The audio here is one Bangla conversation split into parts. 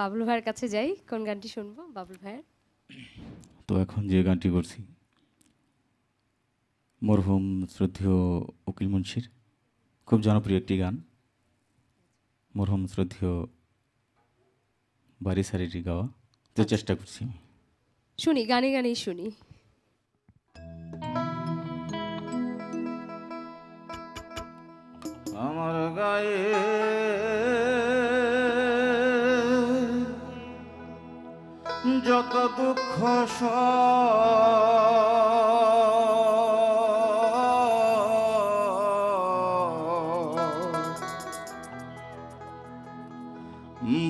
বাবলু ভাইয়ের কাছে যাই কোন গানটি শুনব? বাবলু ভাইয়ের। তো এখন যে গানটি করছি মরহুম শ্রদ্ধেয় উকিল মুন্সির খুব জনপ্রিয় একটি গান। মরহুম শ্রদ্ধেয় বাড়ি সারিটি গাওয়া। তো চেষ্টা করছি আমি। শুনি গানে গানেই শুনি। আমার গায়ে যত দুঃখ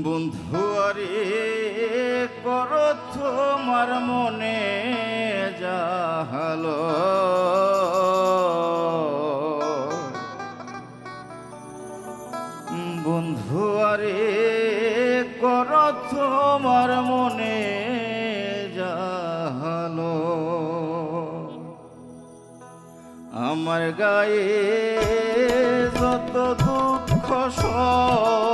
বন্ধু আরে কর তোমার মনে যাহালো বন্ধু আরে কর তোমার মনে আমার গায়ে যত দুঃখ সয়,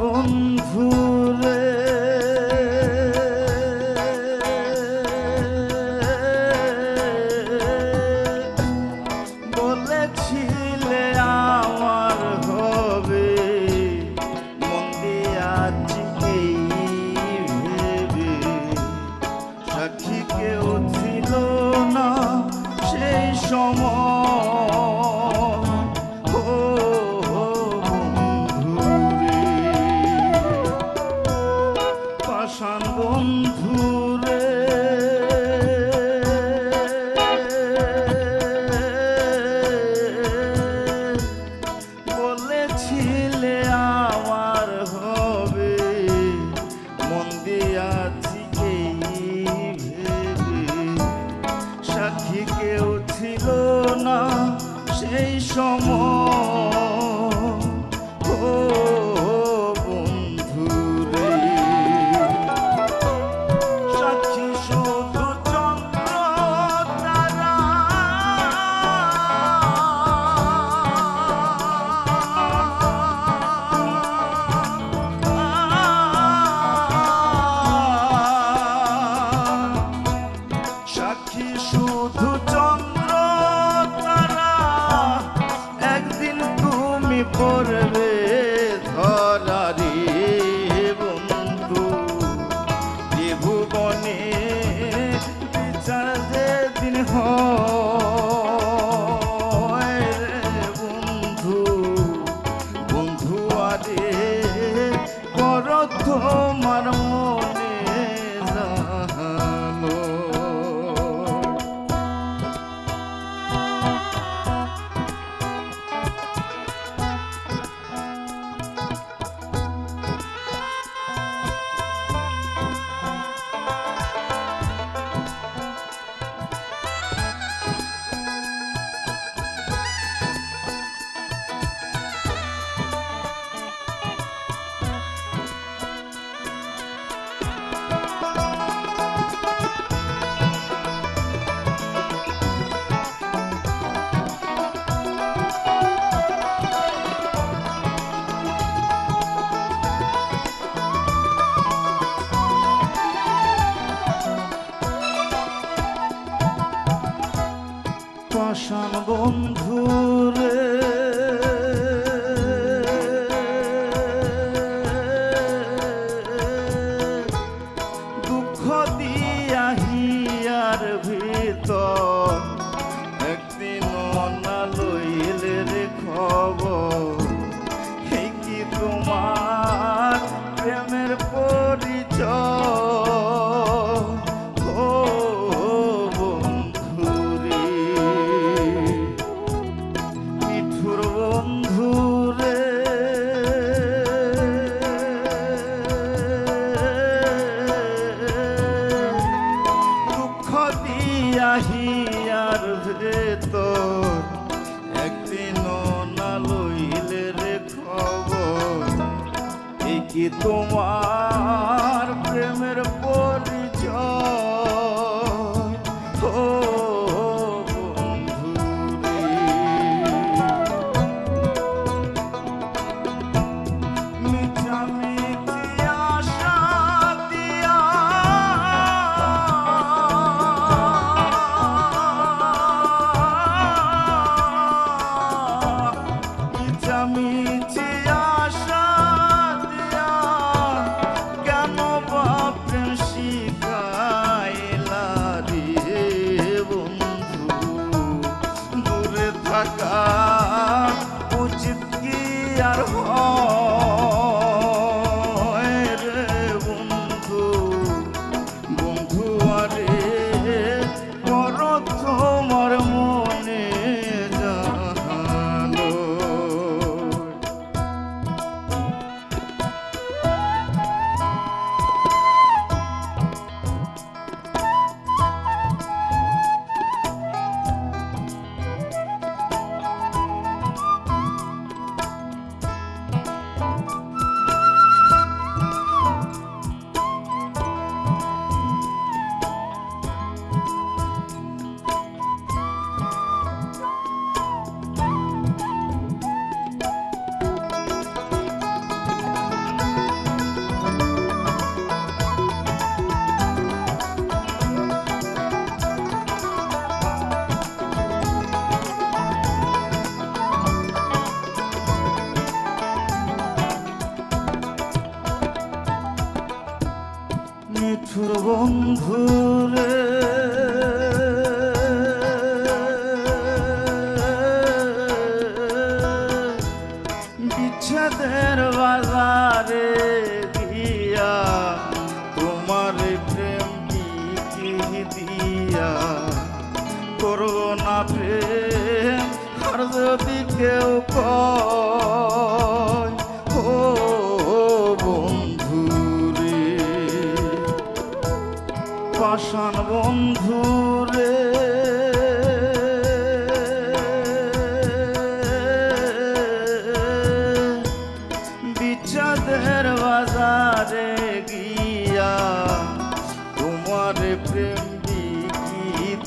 বন্ধু 沙漠。কি তোমার প্রেমের পাষাণ বন্ধু রে। বিচাদের বাজারে গিয়া তোমার প্রেম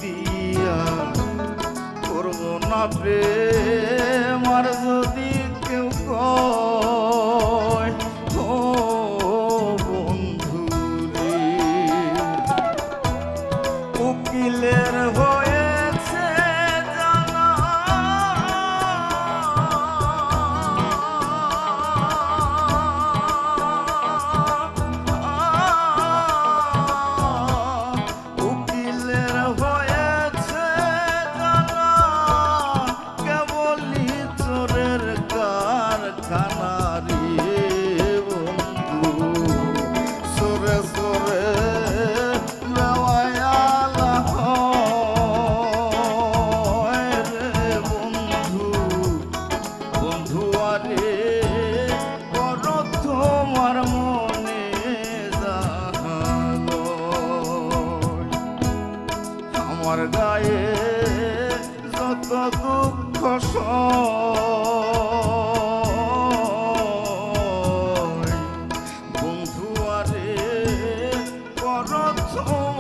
দিয়া? করব না প্রেম। little So.